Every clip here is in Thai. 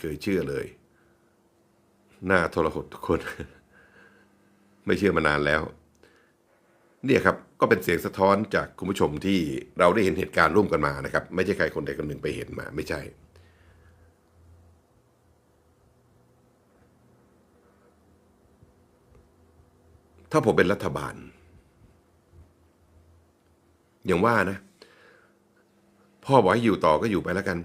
เคยเชื่อเลย หน้าทรหดทุกคน ไม่เชื่อมานานแล้ว เนี่ยครับก็เป็นเสียงสะท้อนจากคุณผู้ชมที่เราได้เห็นเหตุการณ์ร่วมกันมานะครับ ไม่ใช่ใครคนใดคนหนึ่งไปเห็นมา ไม่ใช่ ถ้าผมเป็นรัฐบาล อย่างว่านะ พ่อบอกให้อยู่ต่อก็อยู่ไปแล้วกัน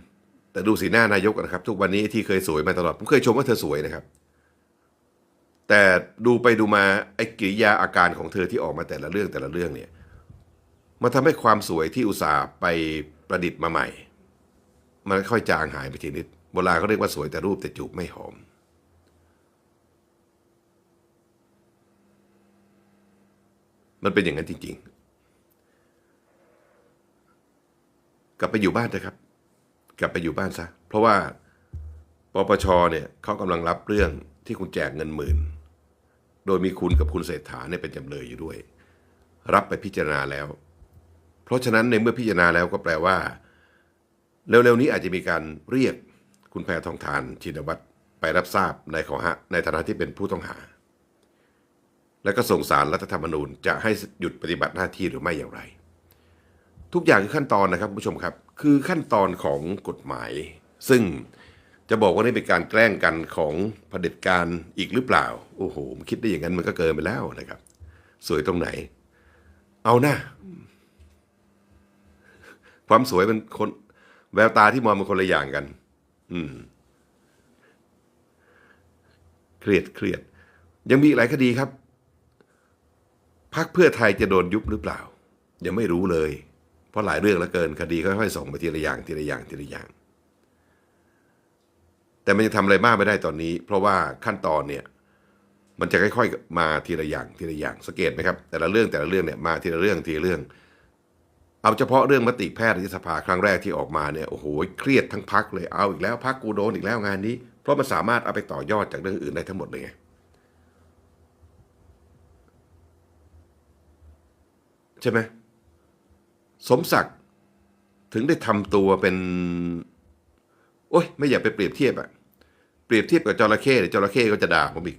แต่ดูสีหน้านายกนะครับ ทุกวันนี้ที่เคยสวยมาตลอด ผมเคยชมว่าเธอสวยนะครับ แต่ดูไปดูมาไอ้กิริยาอาการของเธอที่ออกมาแต่ละเรื่องแต่ละเรื่องเนี่ยมันทำให้ความสวยที่อุตส่าห์ไปประดิษฐ์มาใหม่ มันค่อยจางหายไปทีนิดโบราณเขาเรียกว่าสวยแต่รูปแต่จูบไม่หอม มันเป็นอย่างนั้นจริง ๆ กลับไปอยู่บ้านเถอะครับ กลับไปอยู่บ้านซะ เพราะว่าปปชเนี่ยเขากำลังรับเรื่องที่คุณแจกเงินหมื่น โดยมีคุณกับคุณเศรษฐาเนี่ยเป็นจำเลยอยู่ด้วย รับไปพิจารณาแล้ว เพราะฉะนั้นในเมื่อพิจารณาแล้วก็แปลว่า เร็วๆนี้อาจจะมีการเรียกคุณแพทองทานชินวัตรไปรับทราบในข้อหาในฐานะที่เป็นผู้ต้องหา แล้วก็ส่งสารรัฐธรรมนูญจะให้หยุดปฏิบัติหน้าที่หรือไม่อย่างไร ทุกอย่างคือขั้นตอนนะครับผู้ชมครับ คือขั้นตอนของกฎหมาย ซึ่งจะบอกว่านี่เป็นการแกล้งกันของเผด็จการอีกหรือเปล่า โอ้โหมคิดได้อย่างนั้นมันก็เกินไปแล้วนะครับ สวยตรงไหน เอานะความสวยเป็นคนแววตาที่มองเป็นคนละอย่างกัน อืม เครียดเครียด ยังมีอีกหลายคดีครับพักเพื่อไทยจะโดนยุบหรือเปล่า ยังไม่รู้เลย ราะหลายเรื่องแล้วเกินคดีค่อยๆส่งไปทีละอย่างทีละอย่างทีละอย่าง แต่มันจะทำอะไรมากไม่ได้ตอนนี้ เพราะว่าขั้นตอนเนี่ยมันจะค่อยๆมาทีละอย่างทีละอย่างสังเกตไหมครับ แต่ละเรื่องแต่ละเรื่องเนี่ยมาทีละเรื่องทีละเรื่อง เอาเฉพาะเรื่องมติแพทยสภาครั้งแรกที่ออกมาเนี่ยโอ้โหเครียดทั้งพักเลยเอาอีกแล้วพักกูโดนอีกแล้วงานนี้ เพราะมันสามารถเอาไปต่อยอดจากเรื่องอื่นได้ทั้งหมดเลยไงใช่ไหม สมศักดิ์ถึงได้ทำตัวเป็น โอ๊ยไม่อยากไปเปรียบเทียบอะเปรียบเทียบกับจระเข้เดี๋ยวจระเข้ก็จะด่าผมอีก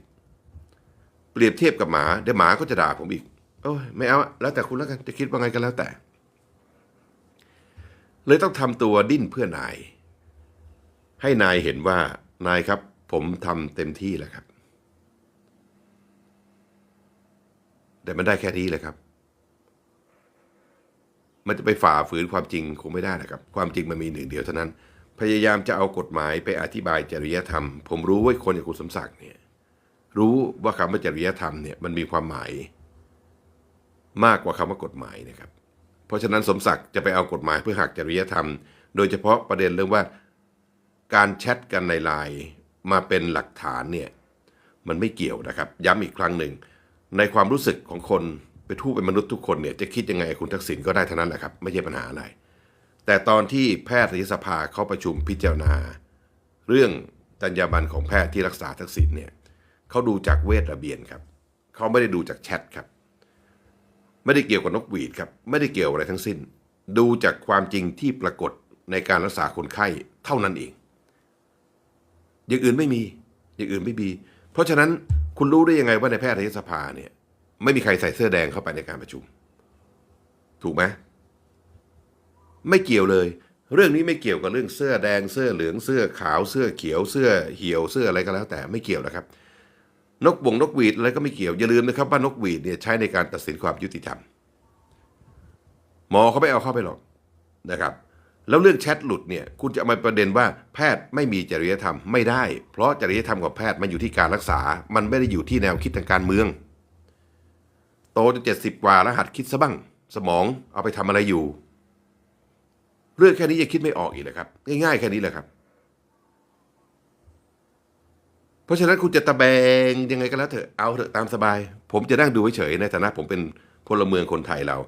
เปรียบเทียบกับหมาเดี๋ยวหมาก็จะด่าผมอีกโอ้ยไม่เอาอะแล้วแต่คุณแล้วกันจะคิดว่าไงก็แล้วแต่ เลยต้องทำตัวดิ้นเพื่อนาย ให้นายเห็นว่านายครับ ผมทำเต็มที่แล้วครับ แต่มันได้แค่นี้แหละครับ มันจะไปฝ่าฝืนความจริงคงไม่ได้นะครับ ความจริงมันมีหนึ่งเดียวเท่านั้น พยายามจะเอากฎหมายไปอธิบายจริยธรรม ผมรู้ว่าคนอย่างคุณสมศักดิ์เนี่ยรู้ว่าคำว่าจริยธรรมเนี่ยมันมีความหมาย มากกว่าคำว่ากฎหมายนะครับ เพราะฉะนั้นสมศักดิ์จะไปเอากฎหมายเพื่อหักจริยธรรม โดยเฉพาะประเด็นเรื่องว่า การแชทกันในไลน์มาเป็นหลักฐานเนี่ยมันไม่เกี่ยวนะครับ ย้ำอีกครั้งหนึ่งในความรู้สึกของคน เป็นผู้เป็นมนุษย์ทุกคนเนี่ยจะคิดยังไงคุณทักษิณก็ได้เท่านั้นแหละครับ ไม่ใช่ปัญหาอะไร แต่ตอนที่แพทยสภาเขาประชุมพิจารณา เรื่องจรรยาบรรณของแพทย์ที่รักษาทักษิณเนี่ยเขาดูจากเวทระเบียนครับเขาไม่ได้ดูจากแชทครับ ไม่ได้เกี่ยวกับนกหวีดครับไม่ได้เกี่ยวอะไรทั้งสิ้น ดูจากความจริงที่ปรากฏในการรักษาคนไข้เท่านั้นเอง อย่างอื่นไม่มี อย่างอื่นไม่มี เพราะฉะนั้นคุณรู้ได้ยังไงว่าในแพทยสภาเนี่ย ไม่มีใครใส่เสื้อแดงเข้าไปในการประชุม ถูกไหมไม่เกี่ยวเลย เรื่องนี้ไม่เกี่ยวกับเรื่องเสื้อแดงเสื้อเหลืองเสื้อขาวเสื้อเขียวเสื้อเหี่ยวเสื้ออะไรก็แล้ว แต่ไม่เกี่ยวนะครับ นกบงนกหวีดอะไรก็ไม่เกี่ยวอย่าลืมนะครับว่านกหวีดเนี่ยใช้ในการตัดสินความยุติธรรมหมอเขาไม่เอาเข้าไปหรอกนะครับ แล้วเรื่องแชทหลุดเนี่ยคุณจะมาประเด็นว่าแพทย์ไม่มีจริยธรรมไม่ได้ เพราะจริยธรรมของแพทย์มันอยู่ที่การรักษา มันไม่ได้อยู่ที่แนวคิดทางการเมือง จนเจ็ดสิบกว่าแล้วหัดคิดซะบ้าง สมองเอาไปทำอะไรอยู่ เรื่องแค่นี้ยังคิดไม่ออกอีกเลยครับ ง่ายๆแค่นี้แหละครับ เพราะฉะนั้นคุณจะตะแบงยังไงก็แล้วเถอะเอาเถอะตามสบาย ผมจะนั่งดูเฉยๆในฐานะผมเป็นพลเมืองคนไทยเรา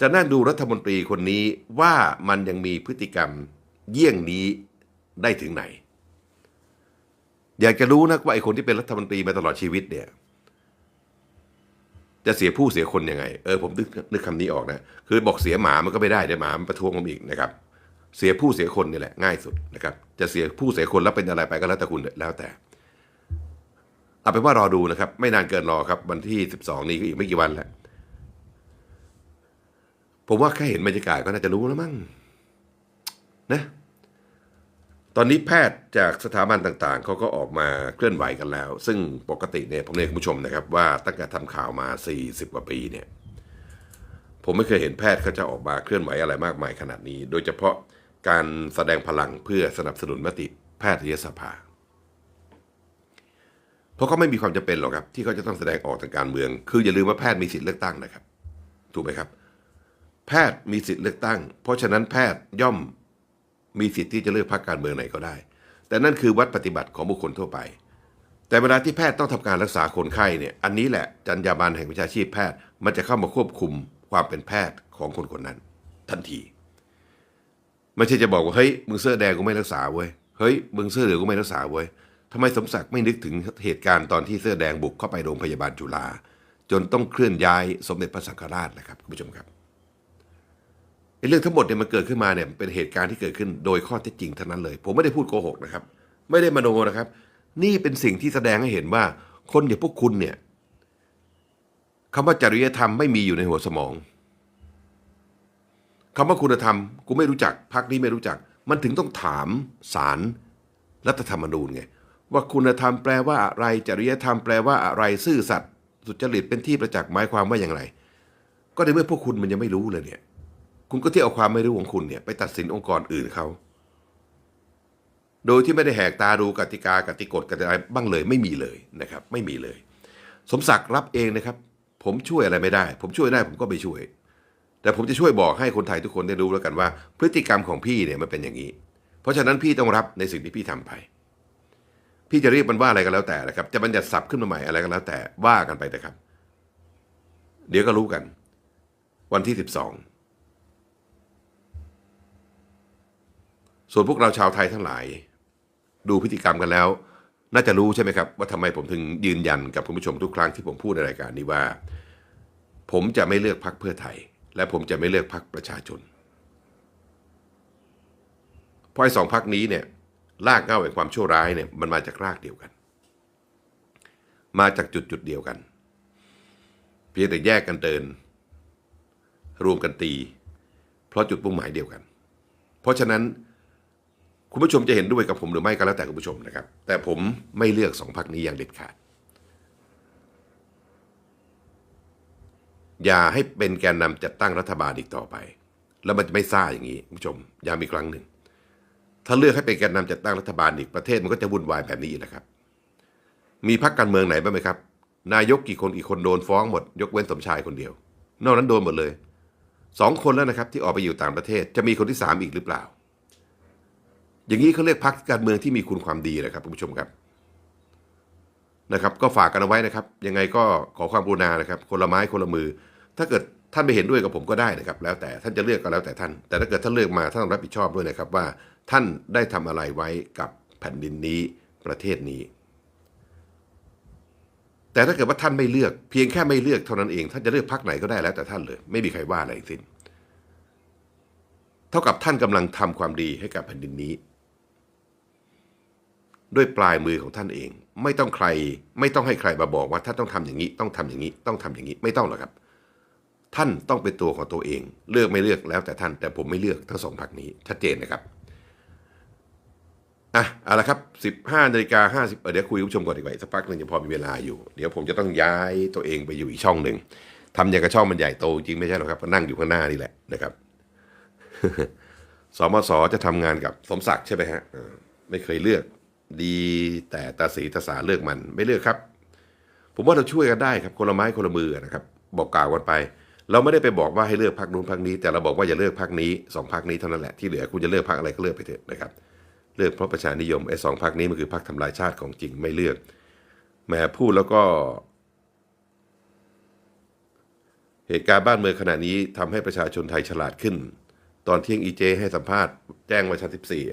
จะนั่งดูรัฐมนตรีคนนี้ว่ามันยังมีพฤติกรรมเยี่ยงนี้ได้ถึงไหน อยากจะรู้นะว่าไอ้คนที่เป็นรัฐมนตรีมาตลอดชีวิตเนี่ย จะเสียผู้เสียคนยังไง เออผมนึกนึกคำนี้ออกนะ คือบอกเสียหมามันก็ไม่ได้เดี๋ยวหมามันประท้วงผมอีกนะครับ เสียผู้เสียคนนี่แหละง่ายสุดนะครับ จะเสียผู้เสียคนแล้วเป็นอะไรไปก็แล้วแต่คุณแล้วแต่ เอาเป็นว่ารอดูนะครับ ไม่นานเกินรอครับ วันที่ 12 นี้ก็อีกไม่กี่วันแล้ว ผมว่าแค่เห็นบรรยากาศก็น่าจะรู้แล้วมั้งนะ ตอนนี้แพทย์จากสถาบันต่างๆ เขาก็ออกมาเคลื่อนไหวกันแล้ว ซึ่งปกติเนี่ยผมเรียนคุณผู้ชมนะครับว่าตั้งแต่ทำข่าวมา 40 กว่าปีเนี่ยผมไม่เคยเห็นแพทย์เขาจะออกมาเคลื่อนไหวอะไรมากมายขนาดนี้ โดยเฉพาะการแสดงพลังเพื่อสนับสนุนมติแพทยสภา เพราะเขาไม่มีความจำเป็นหรอกครับ ที่เขาจะต้องแสดงออกทางการเมือง คืออย่าลืมว่าแพทย์มีสิทธิ์เลือกตั้งนะครับ ถูกไหมครับ แพทย์มีสิทธิ์เลือกตั้ง เพราะฉะนั้นแพทย์ย่อม มีสิทธิ์ที่จะเลือกพรรคการเมืองไหนก็ได้ แต่นั่นคือวัดปฏิบัติของบุคคลทั่วไป แต่เวลาที่แพทย์ต้องทำการรักษาคนไข้เนี่ย อันนี้แหละจรรยาบรรณแห่งวิชาชีพแพทย์มันจะเข้ามาควบคุมความเป็นแพทย์ของคนคนนั้น ทันทีไม่ใช่จะบอกว่าเฮ้ยมึงเสื้อแดงกูไม่รักษาเว้ยเฮ้ยมึงเสื้อเหลืองกูไม่รักษาเว้ยทำไมสมศักดิ์ไม่นึกถึงเหตุการณ์ตอนที่เสื้อแดงบุกเข้าไปโรงพยาบาลจุฬาจนต้องเคลื่อนย้ายสมเด็จพระสังฆราชนะครับคุณผู้ชมครับ เรื่องทั้งหมดเนี่ยมันเกิดขึ้นมาเนี่ยเป็นเหตุการณ์ที่เกิดขึ้นโดยข้อเท็จจริงเท่านั้นเลย ผมไม่ได้พูดโกหกนะครับ ไม่ได้มโนนะครับ นี่เป็นสิ่งที่แสดงให้เห็นว่า คนอย่างพวกคุณเนี่ยคำว่าจริยธรรมไม่มีอยู่ในหัวสมองคำว่าคุณธรรมกูไม่รู้จักพักนี้ไม่รู้จัก มันถึงต้องถามศาลรัฐธรรมนูญไงว่าคุณธรรมแปลว่าอะไรจริยธรรมแปลว่าอะไรซื่อสัตย์สุจริตเป็นที่ประจักษ์หมายความว่าอย่างไร ก็ในเมื่อพวกคุณมันยังไม่รู้เลยเนี่ย คุณก็เที่เอาความไม่รู้ของคุณเนี่ยไปตัดสินองค์กรอื่นเขา โดยที่ไม่ได้แหกตาดูกติกากติกฎกติกรบ้างเลยไม่มีเลยนะครับ ไม่มีเลย สมศักดิ์รับเองนะครับ ผมช่วยอะไรไม่ได้ ผมช่วยได้ผมก็ไปช่วย แต่ผมจะช่วยบอกให้คนไทยทุกคนได้รู้แล้วกันว่า พฤติกรรมของพี่เนี่ยมันเป็นอย่างนี้ เพราะฉะนั้นพี่ต้องรับในสิ่งที่พี่ทำไป พี่จะเรียกมันว่าอะไรก็แล้วแต่นะครับ จะบัญญัติศัพท์ขึ้นมาใหม่อะไรก็แล้วแต่ว่ากันไปนะครับ เดี๋ยวก็รู้กัน วันที่สิบสอง ส่วนพวกเราชาวไทยทั้งหลาย ดูพฤติกรรมกันแล้ว น่าจะรู้ใช่ไหมครับ ว่าทำไมผมถึงยืนยันกับคุณผู้ชมทุกครั้งที่ผมพูดในรายการนี้ว่า ผมจะไม่เลือกพักเพื่อไทย และผมจะไม่เลือกพักประชาชนเพราะไอ้สองพักนี้เนี่ยรากเง้าแห่งความชั่วร้ายเนี่ยมันมาจากรากเดียวกัน มาจากจุดจุดเดียวกัน เพียงแต่แยกกันเดิน รวมกันตี เพราะจุดมุ่งหมายเดียวกัน เพราะฉะนั้น คุณผู้ชมจะเห็นด้วยกับผมหรือไม่ก็แล้วแต่คุณผู้ชมนะครับ แต่ผมไม่เลือกสองพักนี้อย่างเด็ดขาด อย่าให้เป็นแกนนำจัดตั้งรัฐบาลอีกต่อไป แล้วมันจะไม่ซ่าอย่างนี้คุณผู้ชมย้ำอีกครั้งหนึ่ง ถ้าเลือกให้เป็นแกนนำจัดตั้งรัฐบาลอีกประเทศมันก็จะวุ่นวายแบบนี้อีกนะครับ มีพรรคการเมืองไหนบ้างไหมครับ นายกกี่คนกี่คนโดนฟ้องหมด ยกเว้นสมชายคนเดียว นอกนั้นโดนหมดเลยสองคนแล้วนะครับ ที่ออกไปอยู่ต่างประเทศจะมีคนที่สามอีกหรือเปล่า อย่างนี้เขาเรียกพรรคการเมืองที่มีคุณความดีนะครับคุณผู้ชมครับนะครับ ก็ฝากกันเอาไว้นะครับ ยังไงก็ขอความกรุณานะครับ คนละไม้คนละมือ ถ้าเกิดท่านไม่เห็นด้วยกับผมก็ได้นะครับ แล้วแต่ท่านจะเลือกก็แล้วแต่ท่าน แต่ถ้าเกิดท่านเลือกมาท่านต้องรับผิดชอบด้วยนะครับว่าท่านได้ทำอะไรไว้กับแผ่นดินนี้ประเทศนี้ แต่ถ้าเกิดว่าท่านไม่เลือกเพียงแค่ไม่เลือกเท่านั้นเอง ท่านจะเลือกพรรคไหนก็ได้แล้วแต่ท่านเลย ไม่มีใครว่าอะไรสิ้น เท่ากับท่านกำลังทำความดีให้กับแผ่นดินนี้ ด้วยปลายมือของท่านเอง ไม่ต้องใคร ไม่ต้องให้ใครมาบอกว่าท่านต้องทำอย่างนี้ ต้องทำอย่างนี้ ต้องทำอย่างนี้ ไม่ต้องหรอกครับ ท่านต้องเป็นตัวของตัวเอง เลือกไม่เลือกแล้วแต่ท่าน แต่ผมไม่เลือกทั้งสองพรรคนี้ ชัดเจนนะครับอะเอาละครับ 15นาฬิกา50เอ่อเดี๋ยวคุยกับผู้ชมก่อนดีกว่าอีกสักพักหนึ่งยังพอมีเวลาอยู่ เดี๋ยวผมจะต้องย้ายตัวเองไปอยู่อีกช่องหนึ่งทำอย่างกับช่องมันใหญ่โตจริงไม่ใช่หรอกครับก็นั่งอยู่ข้างหน้านี่แหละนะครับสมสจะทำงานกับสมศักดิ์ใช่ไหมฮะไม่เคยเลือก ดีแต่ตาสีตาสาเลือกมันไม่เลือกครับ ผมว่าเราช่วยกันได้ครับคนละไม้คนละมือนะครับ บอกกล่าวกันไป เราไม่ได้ไปบอกว่าให้เลือกพักนู้นพักนี้ แต่เราบอกว่าอย่าเลือกพักนี้สองพักนี้เท่านั้นแหละที่เหลือคุณจะเลือกพักอะไรก็เลือกไปเถอะนะครับ เลือกเพราะประชานิยมไอ้สองพักนี้มันคือพักทำลายชาติของจริงไม่เลือกแหมพูดแล้วก็ เหตุการณ์บ้านเมืองขณะนี้ทำให้ประชาชนไทยฉลาดขึ้น ตอนเที่ยงอีเจให้สัมภาษณ์แจ้งวันที่สิบสี่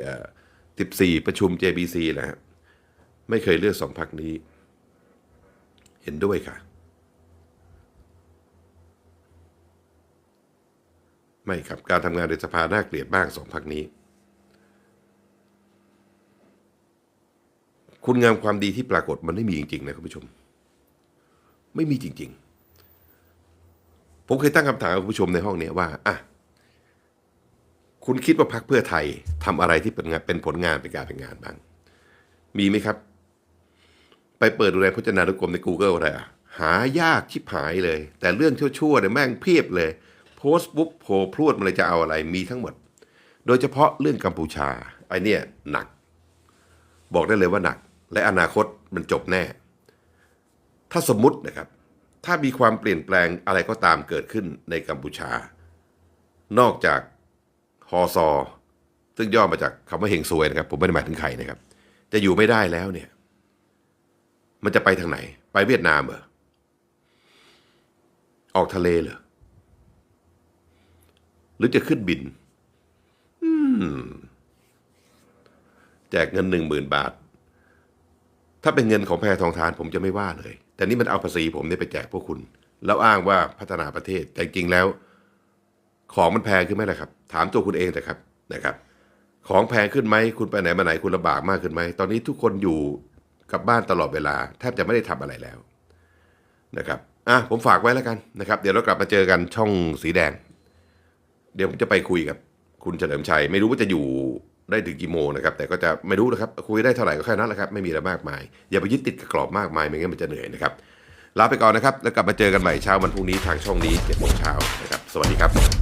14 ประชุม JBC นะฮะไม่เคยเลือกสองพักนี้ เห็นด้วยค่ะ ไม่ครับ การทำงานในสภาน่าเกลียดมากสองพักนี้ คุณงามความดีที่ปรากฏมันไม่มีจริง ๆ นะคุณผู้ชม ไม่มีจริง ๆ ผมเคยตั้งคำถามกับคุณผู้ชมในห้องเนี้ยว่าอะ คุณคิดว่าพรรคเพื่อไทยทำอะไรที่เป็นงานเป็นผลงานเป็นการเป็นงานบ้าง มีไหมครับ ไปเปิดดูในพจนานุกรมใน Google อะไรอะหายากชิบหายเลย แต่เรื่องชั่วๆเนี่ยแม่งเพียบเลย โพสต์ปุ๊บโผล่พรวดมันเลยจะเอาอะไรมีทั้งหมด โดยเฉพาะเรื่องกัมพูชาไอเนี่ยหนัก บอกได้เลยว่าหนัก และอนาคตมันจบแน่ ถ้าสมมตินะครับ ถ้ามีความเปลี่ยนแปลงอะไรก็ตามเกิดขึ้นในกัมพูชา นอกจาก ฮอซอซึ่งย่อมาจากคำว่าเฮงซวยนะครับ ผมไม่ได้หมายถึงใครนะครับ จะอยู่ไม่ได้แล้วเนี่ย มันจะไปทางไหน ไปเวียดนามเหรอออกทะเลเหรอหรือจะขึ้นบิน อืม แจกเงินหนึ่งหมื่นบาท ถ้าเป็นเงินของแพรทองทานผมจะไม่ว่าเลย แต่นี่มันเอาภาษีผมเนี่ยไปแจกพวกคุณ แล้วอ้างว่าพัฒนาประเทศ แต่จริงแล้ว ของมันแพงขึ้นไหมล่ะครับ ถามตัวคุณเองแต่ครับนะครับ ของแพงขึ้นไหมคุณไปไหนมาไหนคุณลำบากมากขึ้นไหมตอนนี้ทุกคนอยู่กับบ้านตลอดเวลาแทบจะไม่ได้ทำอะไรแล้วนะครับอะผมฝากไว้แล้วกันนะครับ เดี๋ยวเรากลับมาเจอกันช่องสีแดง เดี๋ยวผมจะไปคุยกับ คุณเฉลิมชัย ไม่รู้ว่าจะอยู่ได้ถึงกี่โมงนะครับ แต่ก็จะไม่รู้นะครับ คุยได้เท่าไหร่ก็แค่นั้นแหละครับ ไม่มีอะไรมากมาย อย่าไปยึดติดกับกรอบมากมายไม่งั้นมันจะเหนื่อยนะครับลาไปก่อนนะครับ แล้วกลับมาเจอกันใหม่เช้าวันพรุ่งนี้ทางช่องนี้เจ็ดโมงเช้านะครับ สวัสดีครับ